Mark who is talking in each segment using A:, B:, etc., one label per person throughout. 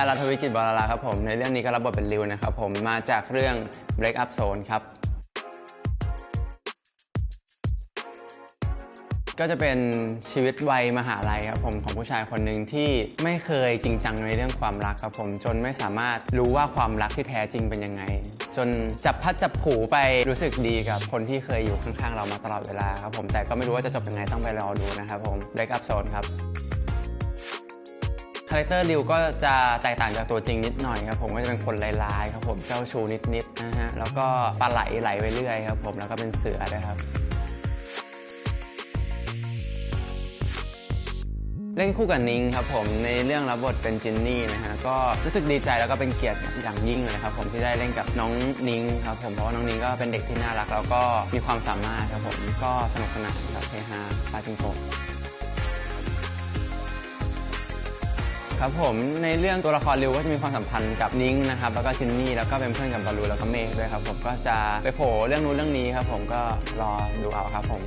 A: อาราทวิกิจบาราลาครับผมในเรื่องนี้ก็รับบทเป็นริวนะครับผมมาจากเรื่อง Break Up Zone ครับ ก็จะเป็นชีวิตวัยมหาลัยครับผมของผู้ชายคนหนึ่งที่ไม่เคยจริงจังในเรื่องความรักครับผมจนไม่สามารถรู้ว่าความรักที่แท้จริงเป็นยังไง จนจับพัดจับผูไปรู้สึกดีกับคนที่เคยอยู่ข้างๆเรามาตลอดเวลาครับผมแต่ก็ไม่รู้ว่าจะจบยังไงต้องไปรอดูนะครับผม Break Up Zone ครับ คาแรคเตอร์ริวก็จะแตกต่างจากตัวจริงนิดหน่อยครับผมก็จะเป็นคนร้ายๆครับผมเจ้าชู้นิดๆนะฮะแล้วก็ปลาไหลไหลไปเรื่อยครับผมแล้วก็เป็นเสือด้วยครับเล่นคู่กับนิ้งครับผมในเรื่องรับบทเป็นจินนี่นะฮะก็รู้สึกดีใจแล้วก็เป็นเกียรติอย่างยิ่งเลยครับผมที่ได้เล่นกับน้องนิ้งครับผมเพราะว่าน้องนิ้งก็เป็นเด็กที่น่ารักแล้วก็มีความสามารถครับผมก็สนุกสนานครับเฮฮาปาจิงโก ครับผมในเรื่องตัวละครริวก็จะมีความสัมพันธ์กับนิ้งนะครับแล้วก็จินนี่แล้วก็เป็นเพื่อนกับบอลลูนแล้วก็เมฆด้วยครับผมก็จะไปโผล่เรื่องนู้นเรื่องนี้ครับผมก็รอดูเอาครับผม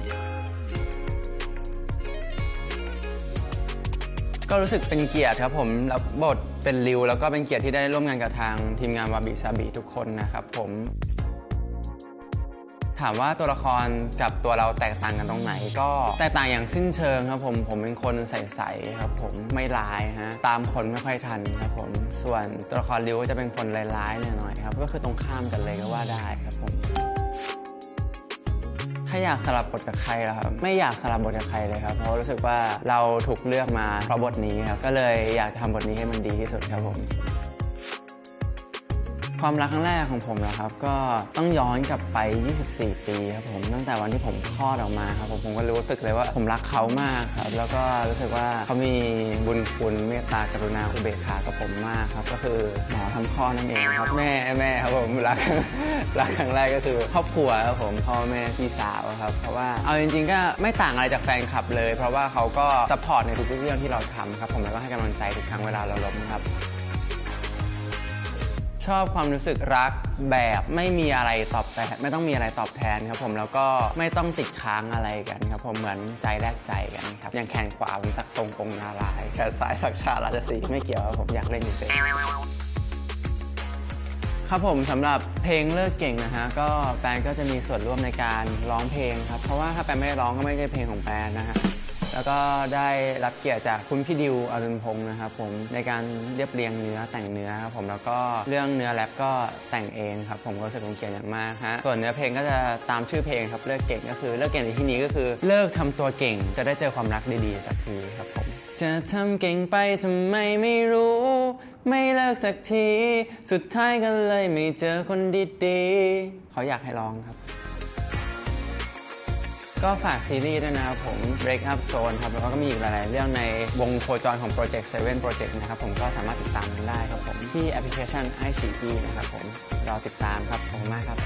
A: ก็รู้สึกเป็นเกียรติครับผมรับบทเป็นริวแล้วก็เป็นเกียรติที่ได้ร่วมงานกับทางทีมงานวาบิซาบิทุกคนนะครับผม ถามว่าตัวละครกับตัวเราแตกต่างกันตรงไหน ก็แตกต่างอย่างสิ้นเชิงครับผม ผมเป็นคนใสๆครับผมไม่ร้ายฮะตามคนไม่ค่อยทันครับผมส่วนตัวละครริวก็จะเป็นคนร้ายๆหน่อยๆครับก็คือตรงข้ามกันเลยก็ว่าได้ครับผมถ้าอยากสลับบทกับใครล่ะครับไม่อยากสลับบทกับใครเลยครับ เพราะรู้สึกว่าเราถูกเลือกมาเพราะบทนี้ครับก็เลยอยากทำบทนี้ให้มันดีที่สุดครับผม ความรักครั้งแรกของผมนะครับ ก็ต้องย้อนกลับไป 24 ปีครับผมตั้งแต่วันที่ผมคลอดออกมาครับผมผมก็รู้สึกเลยว่าผมรักเขามากครับแล้วก็รู้สึกว่าเขามีบุญคุณเมตตากรุณาอุเบกขากับผมมากครับก็คือหมอทำคลอดนั่นเองครับแม่แม่ครับผมรักรักครั้งแรกก็คือครอบครัวครับผมพ่อแม่พี่สาวครับเพราะว่าเอาจริงๆก็ไม่ต่างอะไรจากแฟนคลับเลย เพราะว่าเขาก็สปอร์ตในทุกๆเรื่องที่เราทำครับผมแล้วก็ให้กำลังใจทุกครั้งเวลาเราล้มครับ ชอบความรู้สึกรักแบบไม่มีอะไรตอบแทนไม่ต้องมีอะไรตอบแทนครับผมแล้วก็ไม่ต้องติดค้างอะไรกันครับผมเหมือนใจแลกใจกันครับอย่างแขนขวาผมสักทรงองนารายแขนซ้ายสักชาราชสีไม่เกี่ยวครับผมอยากเล่นเฉยๆครับผมสำหรับเพลงเลิกเก่งนะฮะก็แปนก็จะมีส่วนร่วมในการร้องเพลงครับเพราะว่าถ้าแปนไม่ร้องก็ไม่ใช่เพลงของแปนนะฮะ แล้วก็ได้รับเกียรติจากคุณพี่ดิวอรุณพงศ์นะครับผมในการเรียบเรียงเนื้อแต่งเนื้อครับผมแล้วก็เรื่องเนื้อแรปก็แต่งเองครับผมก็รู้สึกเป็นเกียรติอย่างมากฮะส่วนเนื้อเพลงก็จะตามชื่อเพลงครับเลิกเก่งก็คือเลิกเก่งในที่นี้ก็คือเลิกทำตัวเก่ง จะได้เจอความรักดีๆสักทีครับผมจะทำเก่งไปทำไมไม่รู้ ไม่เลิกสักที สุดท้ายก็เลยไม่เจอคนดีๆเขาอยากให้ลองครับ ก็ฝากซีรีส์ด้วยนะครับผม Break Up Zone ครับ แล้วก็มีอีกหลายๆ เรื่องในวงโคจรของ Project 7 Project นะครับ ผมก็สามารถติดตามกันได้ครับผม ที่แอปพลิเคชัน i อ e นะครับผมรอติดตามครับ ขอบคุณมากครับ